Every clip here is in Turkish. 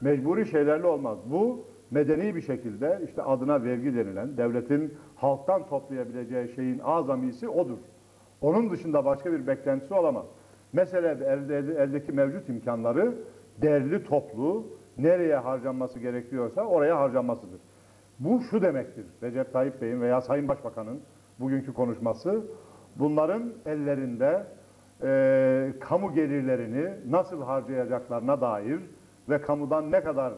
mecburi şeylerle olmaz. Bu medeni bir şekilde işte adına vergi denilen devletin halktan toplayabileceği şeyin azamisi odur. Onun dışında başka bir beklentisi olamaz. Mesele elde, eldeki mevcut imkanları değerli toplu nereye harcanması gerekiyorsa oraya harcanmasıdır. Bu şu demektir. Recep Tayyip Bey'in veya Sayın Başbakan'ın bugünkü konuşması bunların ellerinde e, kamu gelirlerini nasıl harcayacaklarına dair ve kamudan ne kadar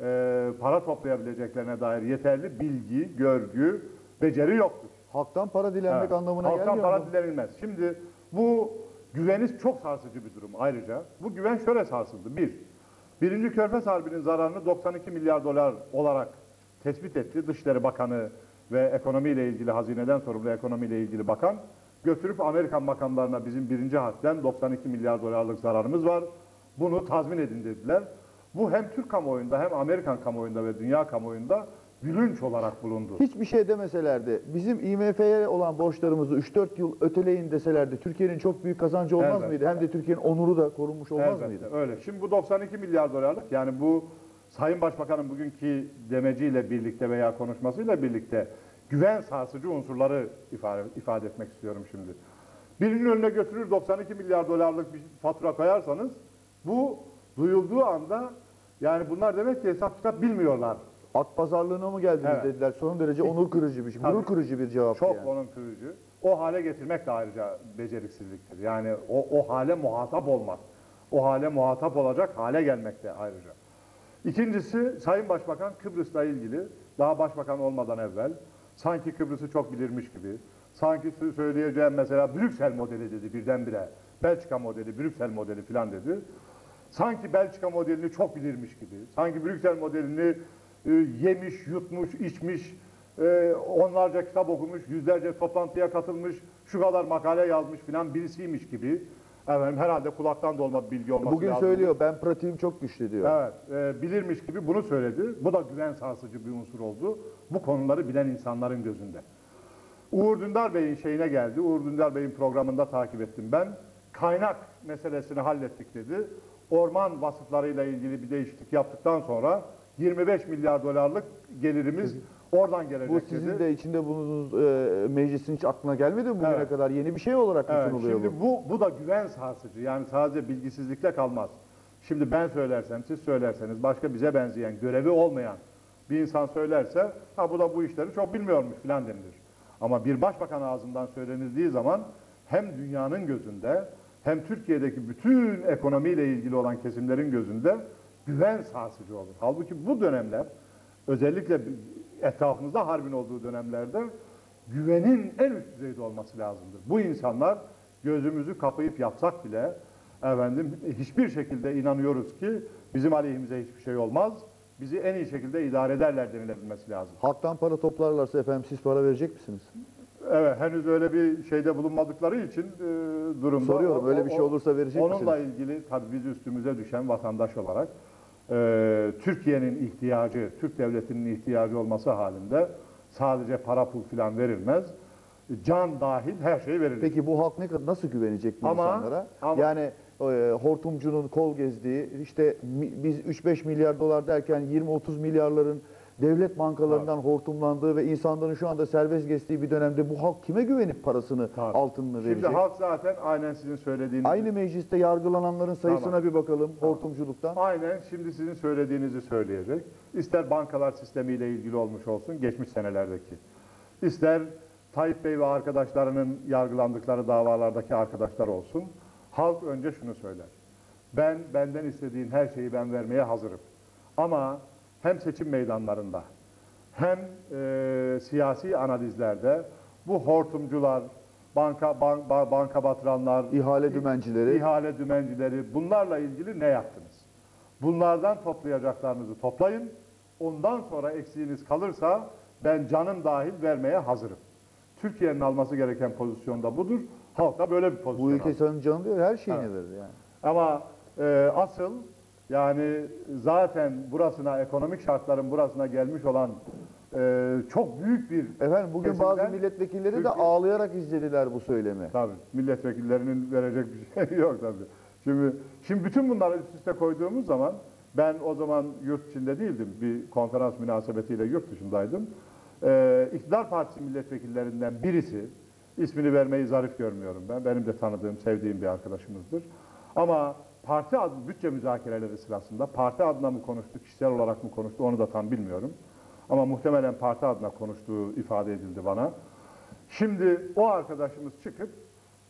e, para toplayabileceklerine dair yeterli bilgi, görgü, beceri yoktur. Halktan para dilenmek Evet. anlamına Halktan gelmiyor para mu? dilenilmez. Şimdi bu güveniz çok sarsıcı bir durum ayrıca. Bu güven şöyle sarsıldı. Bir, Birinci Körfez Harbi'nin zararını 92 milyar dolar olarak tespit etti. Dışişleri Bakanı ve ekonomiyle ilgili, hazineden sorumlu ekonomiyle ilgili bakan götürüp Amerikan makamlarına bizim birinci harpten 92 milyar dolarlık zararımız var. Bunu tazmin edin dediler. Bu hem Türk kamuoyunda hem Amerikan kamuoyunda ve dünya kamuoyunda gülünç olarak bulundu. Hiçbir şey demeselerdi, bizim IMF'ye olan borçlarımızı 3-4 yıl öteleyin deselerdi Türkiye'nin çok büyük kazancı olmaz Elbette. mıydı? Hem de Türkiye'nin onuru da korunmuş olmaz Elbette, mıydı? Öyle. Şimdi bu 92 milyar dolarlık yani bu Sayın Başbakan'ın bugünkü demeciyle birlikte veya konuşmasıyla birlikte güven sarsıcı unsurları ifade, ifade etmek istiyorum şimdi. Birinin önüne götürür 92 milyar dolarlık bir fatura koyarsanız bu duyulduğu anda yani bunlar demek ki hesap kitap bilmiyorlar. At pazarlığına mı geldiniz Evet. dediler. Son derece onur kırıcı bir şey, gurur kırıcı bir cevap Çok yani. onun kırıcı. O hale getirmek de ayrıca beceriksizliktir. Yani o, o hale muhatap olmak. O hale muhatap olacak hale gelmek de ayrıca. İkincisi Sayın Başbakan Kıbrıs'la ilgili daha başbakan olmadan evvel sanki Kıbrıs'ı çok bilirmiş gibi sanki sö- söyleyeceğim mesela Brüksel modeli dedi birdenbire. Belçika modeli, Brüksel modeli filan dedi. Sanki Belçika modelini çok bilirmiş gibi. Sanki Brüksel modelini e, yemiş, yutmuş, içmiş, e, onlarca kitap okumuş, yüzlerce toplantıya katılmış, şu kadar makale yazmış filan birisiymiş gibi. Efendim, herhalde kulaktan dolma bir bilgi olması Bugün lazım. söylüyor ben pratiğim çok güçlü diyor. Evet, e, bilirmiş gibi bunu söyledi. Bu da güven sarsıcı bir unsur oldu. Bu konuları bilen insanların gözünde. Uğur Dündar Bey'in şeyine geldi. Uğur Dündar Bey'in programında takip ettim ben. Kaynak meselesini hallettik dedi. Orman vasıflarıyla ilgili bir değişiklik yaptıktan sonra 25 milyar dolarlık gelirimiz oradan gelecek Bu dedi. sizin de içinde bulunduğunuz e, meclisin hiç aklına gelmedi mi bugüne Evet. kadar? Yeni bir şey olarak mı Evet, sunuluyor şimdi bu? bu. bu da güven sarsıcı. Yani sadece bilgisizlikle kalmaz. Şimdi ben söylersem, siz söylerseniz, başka bize benzeyen, görevi olmayan bir insan söylerse, ha bu da bu işleri çok bilmiyormuş filan denilir. Ama bir başbakan ağzından söylenildiği zaman hem dünyanın gözünde hem Türkiye'deki bütün ekonomiyle ilgili olan kesimlerin gözünde güven sarsıcı olur. Halbuki bu dönemler özellikle etrafımızda harbin olduğu dönemlerde güvenin en üst düzeyde olması lazımdır. Bu insanlar gözümüzü kapayıp yapsak bile efendim hiçbir şekilde inanıyoruz ki bizim aleyhimize hiçbir şey olmaz. Bizi en iyi şekilde idare ederler denilebilmesi lazım. Halktan para toplarlarsa efendim siz para verecek misiniz? Evet henüz öyle bir şeyde bulunmadıkları için e, durumda. Soruyorum, öyle bir şey olursa verecek Onunla misiniz? ilgili tabii biz üstümüze düşen vatandaş olarak e, Türkiye'nin ihtiyacı, Türk devletinin ihtiyacı olması halinde sadece para pul filan verilmez. Can dahil her şey verilir. Peki bu halk ne kadar nasıl güvenecek bu Ama- insanlara? ama- yani e, hortumcunun kol gezdiği işte mi- biz 3-5 milyar dolar derken 20-30 milyarların devlet bankalarından hortumlandığı ve insanların şu anda serbest geçtiği bir dönemde bu halk kime güvenip parasını, Tabii. altınını Şimdi verecek? halk zaten aynen sizin söylediğiniz Aynı mecliste yargılananların sayısına Tamam. bir bakalım hortumculuktan. Aynen şimdi sizin söylediğinizi söyleyecek. İster bankalar sistemiyle ilgili olmuş olsun geçmiş senelerdeki. İster Tayyip Bey ve arkadaşlarının yargılandıkları davalardaki arkadaşlar olsun. Halk önce şunu söyler. Ben benden istediğin her şeyi ben vermeye hazırım. Ama hem seçim meydanlarında hem e, siyasi analizlerde bu hortumcular, banka ban- ba- banka batıranlar, İhale dümencileri. ihale dümencileri bunlarla ilgili ne yaptınız? Bunlardan toplayacaklarınızı toplayın. Ondan sonra eksiğiniz kalırsa ben canım dahil vermeye hazırım. Türkiye'nin alması gereken pozisyonda budur. Halk da böyle bir pozisyon Bu ülke senin canın diyor her şeyini Evet. verir yani. Ama e, asıl yani zaten burasına ekonomik şartların burasına gelmiş olan e, çok büyük bir Efendim bugün bazı milletvekilleri de Türkiye- ağlayarak izlediler bu söylemi. Tabii milletvekillerinin verecek bir şey yok tabii. Şimdi şimdi bütün bunları üst üste koyduğumuz zaman Ben o zaman yurt içinde değildim. Bir konferans münasebetiyle yurt dışındaydım. Ee, İktidar Partisi milletvekillerinden birisi, ismini vermeyi zarif görmüyorum ben. Benim de tanıdığım, sevdiğim bir arkadaşımızdır. Ama parti adı, bütçe müzakereleri sırasında parti adına mı konuştu, kişisel olarak mı konuştu onu da tam bilmiyorum. Ama muhtemelen parti adına konuştuğu ifade edildi bana. Şimdi o arkadaşımız çıkıp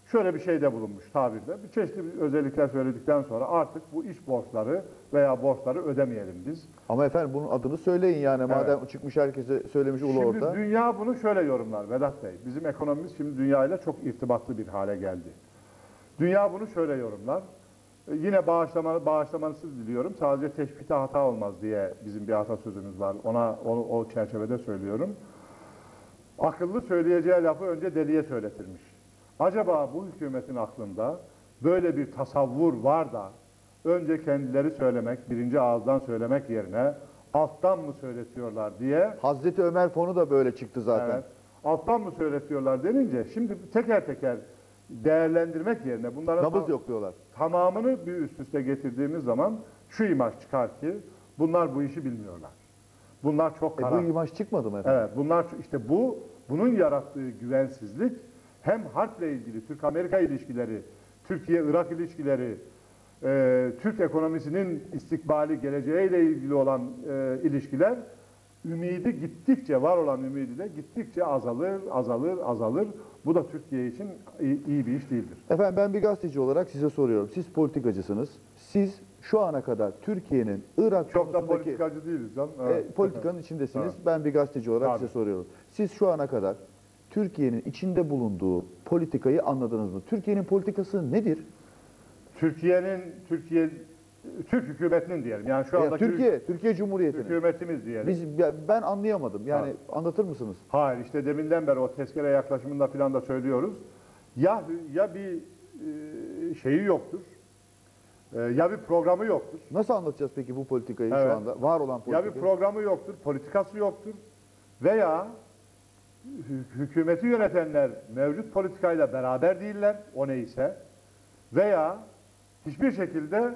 şöyle bir şeyde bulunmuş tabirde. Bir çeşitli özellikler söyledikten sonra artık bu iş borçları veya borçları ödemeyelim biz. Ama efendim bunun adını söyleyin yani madem çıkmış herkese söylemiş ulu Şimdi orta. dünya bunu şöyle yorumlar Vedat Bey. Bizim ekonomimiz şimdi dünyayla çok irtibatlı bir hale geldi. Dünya bunu şöyle yorumlar. E, Yine bağışlama, bağışlamanızı diliyorum. Sadece teşbihte hata olmaz diye bizim bir atasözümüz var. Ona o, o çerçevede söylüyorum. Akıllı söyleyeceği lafı önce deliye söyletirmiş. Acaba bu hükümetin aklında böyle bir tasavvur var da önce kendileri söylemek, birinci ağızdan söylemek yerine alttan mı söyletiyorlar diye Hazreti Ömer fonu da böyle çıktı zaten. Evet. Alttan mı söyletiyorlar denince şimdi teker teker değerlendirmek yerine bunların Nabız yok diyorlar. Tamamını bir üst üste getirdiğimiz zaman şu imaj çıkar ki bunlar bu işi bilmiyorlar. Bunlar çok E, bu imaj çıkmadı mı efendim? Evet, bunlar işte bu bunun yarattığı güvensizlik hem harple ilgili Türk-Amerika ilişkileri, Türkiye-Irak ilişkileri, e, Türk ekonomisinin istikbali, geleceğiyle ilgili olan e, ilişkiler ümidi gittikçe var olan ümidi de gittikçe azalır, azalır, azalır. Bu da Türkiye için iyi, iyi bir iş değildir. Efendim ben bir gazeteci olarak size soruyorum. Siz politikacısınız. Siz şu ana kadar Türkiye'nin Irak Çok da konusundaki politikacı değiliz canım. e, Evet. politikanın içindesiniz. Evet. Ben bir gazeteci olarak Tabii. size soruyorum. Siz şu ana kadar Türkiye'nin içinde bulunduğu politikayı anladınız mı? Türkiye'nin politikası nedir? Türkiye'nin Türkiye Türk hükümetinin diyelim. Yani şu Ya anda Türkiye, Türkiye Cumhuriyeti'nin. hükümetimiz diyelim. Biz ya ben anlayamadım. Yani anlatır mısınız? Hayır işte deminden beri o tezkere yaklaşımında filan da söylüyoruz. Ya ya bir e, şeyi yoktur. e, ya bir programı yoktur. Nasıl anlatacağız peki bu politikayı şu Evet. anda? Var olan Ya politikayı. bir programı yoktur, politikası yoktur. Veya hü- hükümeti yönetenler mevcut politikayla beraber değiller, o neyse. Veya hiçbir şekilde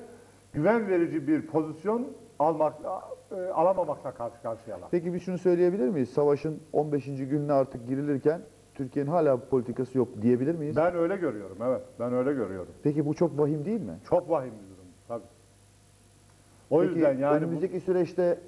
güven verici bir pozisyon almak e, alamamakla karşı karşıyalar. Peki bir şunu söyleyebilir miyiz? Savaşın 15. gününe artık girilirken Türkiye'nin hala politikası yok diyebilir miyiz? Ben öyle görüyorum, evet. Ben öyle görüyorum. Peki bu çok vahim değil mi? Çok vahim bir durum tabii. O Peki yüzden yani bu- önümüzdeki süreçte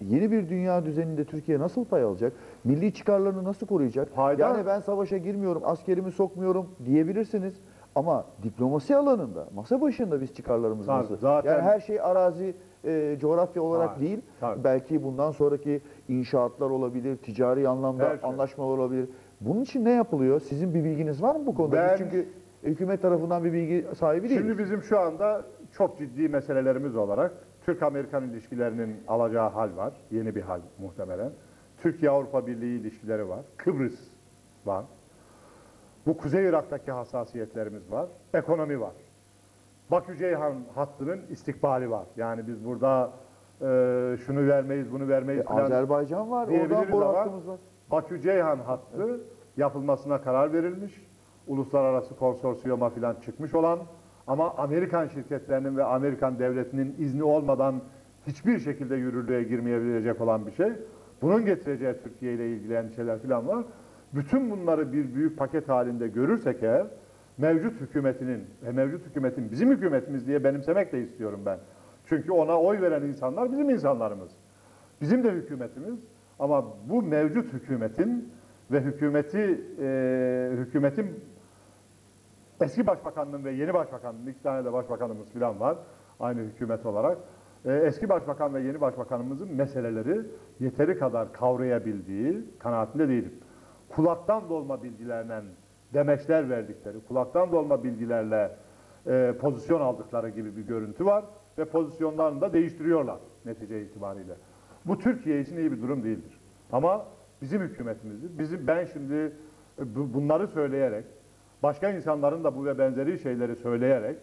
yeni bir dünya düzeninde Türkiye nasıl pay alacak? Milli çıkarlarını nasıl koruyacak? Fayda- Yani ben savaşa girmiyorum, askerimi sokmuyorum diyebilirsiniz. Ama diplomasi alanında, masa başında biz çıkarlarımız Tabii, nasıl? zaten- Yani her şey arazi, e, coğrafya olarak Tabii, değil. tabii. Belki bundan sonraki inşaatlar olabilir, ticari anlamda Her şey. anlaşmalar olabilir. Bunun için ne yapılıyor? Sizin bir bilginiz var mı bu konuda? Biz Ben- çünkü hükümet tarafından bir bilgi sahibi değiliz. Şimdi bizim şu anda çok ciddi meselelerimiz olarak Türk-Amerikan ilişkilerinin alacağı hal var. Yeni bir hal muhtemelen. Türkiye-Avrupa Birliği ilişkileri var. Kıbrıs var. Bu Kuzey Irak'taki hassasiyetlerimiz var. Ekonomi var. Bakü-Ceyhan hattının istikbali var. Yani biz burada e, şunu vermeyiz, bunu vermeyiz E, Azerbaycan var, oradan ama hattımız var. Bakü-Ceyhan hattı yapılmasına karar verilmiş. Uluslararası konsorsiyuma falan çıkmış olan ama Amerikan şirketlerinin ve Amerikan devletinin izni olmadan hiçbir şekilde yürürlüğe girmeyebilecek olan bir şey. Bunun getireceği Türkiye ile ilgili endişeler falan var. Bütün bunları bir büyük paket halinde görürsek eğer mevcut hükümetinin ve mevcut hükümetin bizim hükümetimiz diye benimsemek de istiyorum ben. Çünkü ona oy veren insanlar bizim insanlarımız. Bizim de hükümetimiz ama bu mevcut hükümetin ve hükümeti e, hükümetin eski başbakanlığın ve yeni başbakanlığın iki tane de başbakanımız falan var aynı hükümet olarak. E, eski başbakan ve yeni başbakanımızın meseleleri yeteri kadar kavrayabildiği kanaatinde değilim. Kulaktan dolma bilgilerle demeçler verdikleri, kulaktan dolma bilgilerle e, pozisyon aldıkları gibi bir görüntü var ve pozisyonlarını da değiştiriyorlar netice itibariyle. Bu Türkiye için iyi bir durum değildir. Ama bizim hükümetimizdir. Bizim ben şimdi e, bu- bunları söyleyerek, başka insanların da bu ve benzeri şeyleri söyleyerek